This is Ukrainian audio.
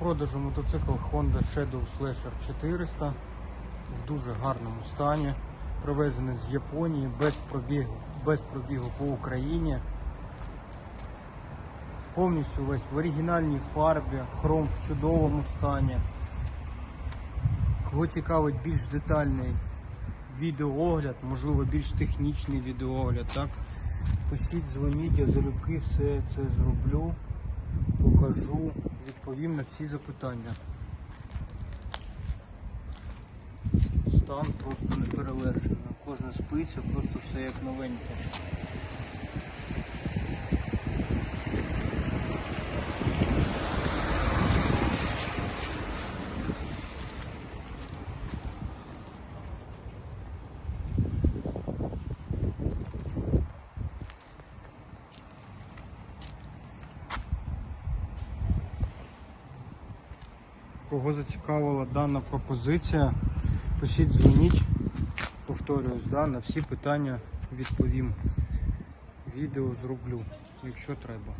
продажу мотоцикл Honda Shadow Slasher 400 в дуже гарному стані. Привезений з Японії без пробігу, без пробігу по Україні. Повністю весь в оригінальній фарбі, хром в чудовому стані. Кого цікавить більш детальний відеоогляд, можливо більш технічний відеоогляд, так? Пишіть, дзвоніть, я залюбки все це зроблю, покажу, відповім на всі запитання. Стан просто не перевершений. Кожна спиця, просто все як новеньке. Кого зацікавила дана пропозиція, пишіть, дзвоніть, повторююсь, да, на всі питання відповім. Відео зроблю, якщо треба.